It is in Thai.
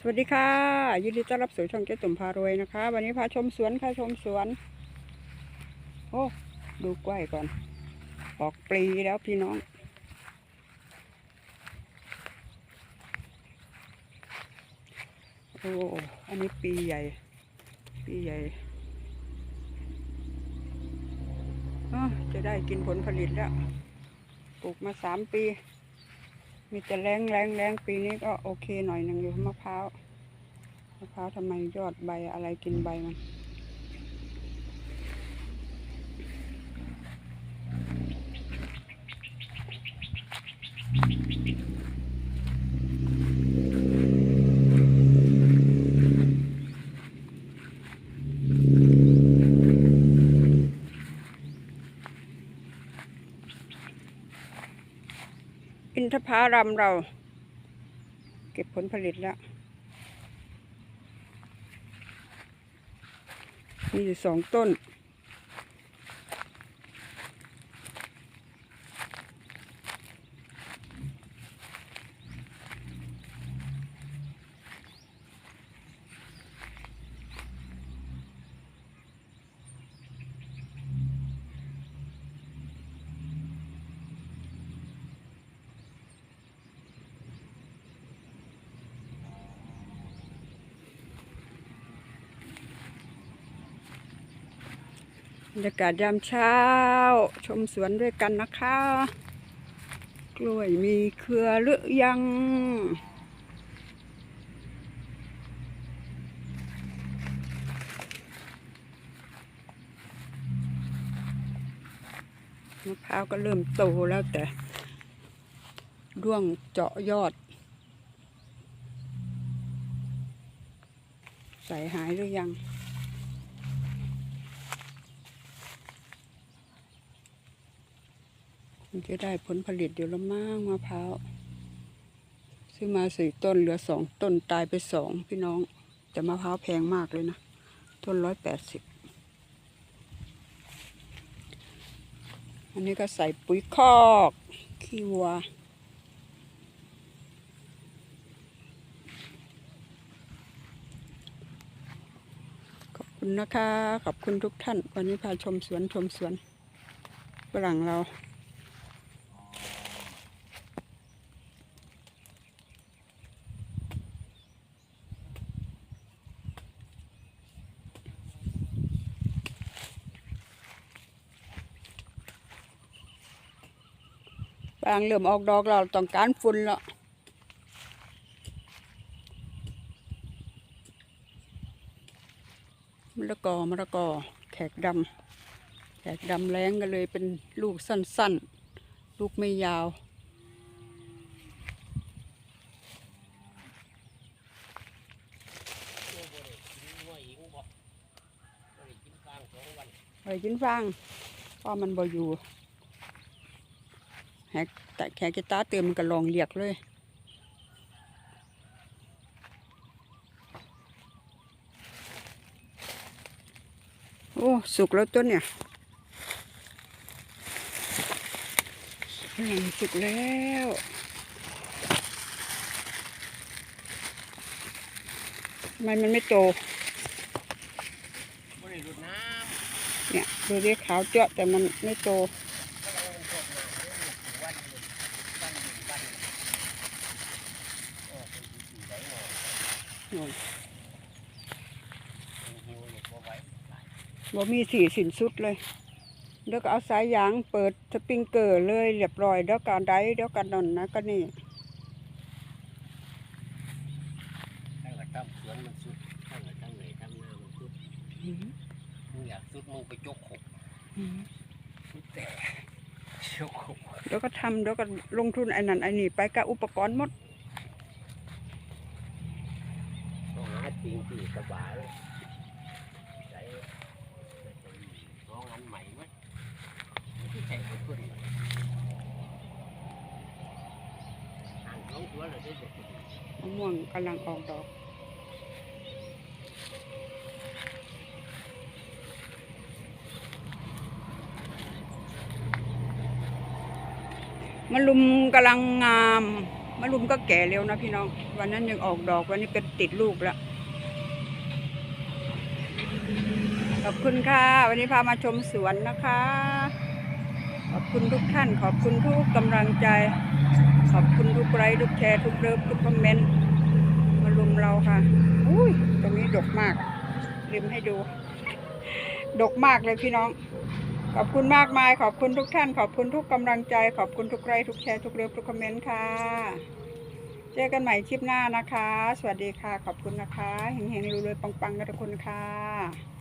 สวัสดีค่ะ ยินดีต้อนรับสู่ช่องเจ๊ตุ่มพารวยนะคะ วันนี้พาชมสวนค่ะชมสวน โอ้ดูกล้วยก่อน ออกปลีแล้วพี่น้อง โอ้อันนี้ปีใหญ่ ปีใหญ่จะได้กินผลผลิตแล้ว ปลูกมาสามปี มีแต่แรงแรงแรงปีนี้ก็โอเคหน่อยหนึ่งอยู่มะพร้าว มะพร้าวทำไมยอดใบอะไรกินใบมัน อินทผารำเรา เก็บผลผลิตแล้ว มีอยู่สองต้น บ รรยากาศยามเช้า ชมสวนด้วยกันนะคะ กล้วยมีเครือหรือยัง มะพร้าวก็เริ่มโตแล้วแต่ร่วงเจาะยอด ใส่หายหรือยัง มันจะได้ผลผลิตเดี๋ยวละมั่งมะพร้าวซื้อมาสี่ต้นเหลือสองต้นตายไปสองพี่น้อง แต่มะพร้าวแพงมากเลยนะ ต้นร้อยแปดสิบอันนี้ก็ใส่ปุ๋ยคอกขี้วัวขอบคุณนะคะ ขอบคุณทุกท่าน วันนี้พาชมสวนชมสวนฝรั่งเรา บางเริ่มออกดอกเราต้องการฝุ่นแล้วมะละกอมะละกอแขกดำแขกดำแรงก็เลยเป็นลูกสั้นๆ ลูกไม่ยาวเฮ้ยกินฟางเพราะมันบ่อยู่ แหกแต่แขกกีตาร์เติมมันก็ลองเรียกเลยโอ้สุกแล้วต้นเนี่ยอืมสุกแล้วทำไมมันไม่โตบริสุทธิ์น้เนี่ยดูดิขาวเจาะแต่มันไม่โตำก็เราลงกดน้ำวันหนึ่งวันหนึ่งวันหนึ่งโอ้เป็นสีไหนหน่อย นู่น เป็นหิวหลุดมาไว้หลาย บ่มีสีสินสุดเลย เดี๋ยวก็เอาสายยางเปิดสปริงเกอร์เลยเรียบร้อยเดี๋ยวก็ได้เดี๋ยวก็นอนนะก็นี่ตั้งแต่ตั้งสวนมันสุดตั้งแต่ตั้งไหนตั้งหน้ามันสุดมึงอยากสุดมึงไปจกขบสุดแต่จกขบเดี๋ยวก็ทำเดี๋ยวก็ลงทุนไอ้นั่นไอ้นี่ไปกับอุปกรณ์หมด ต้องหาจริงที่สบายเลยใช้ลองอันใหม่ไหมที่ใช้ไปขึ้นห่างสองตัวเลยได้เด็ด มะม่วงกำลังออกดอก มะลุมกำลังงาม มะรุมก็แก่เร็วนะพี่น้อง วันนั้นยังออกดอก วันนี้ก็ติดลูกแล้วขอบคุณค่ะ วันนี้พามาชมสวนนะคะ ขอบคุณทุกท่าน ขอบคุณทุกกำลังใจ ขอบคุณทุกไลค์ทุกแชร์ทุกเลิฟทุกคอมเมนต์มารุมเราค่ะอุ้ยตรงนี้ดกมากริมให้ดู ดกมากเลยพี่น้อง ขอบคุณมากมาย ขอบคุณทุกท่าน ขอบคุณทุกกำลังใจ ขอบคุณทุกไลค์ทุกแชร์ทุกเลิฟทุกคอมเมนต์ค่ะ เจอกันใหม่คลิปหน้านะคะ สวัสดีค่ะ ขอบคุณนะคะเฮงๆรวยๆปังๆกันทุกคนค่ะ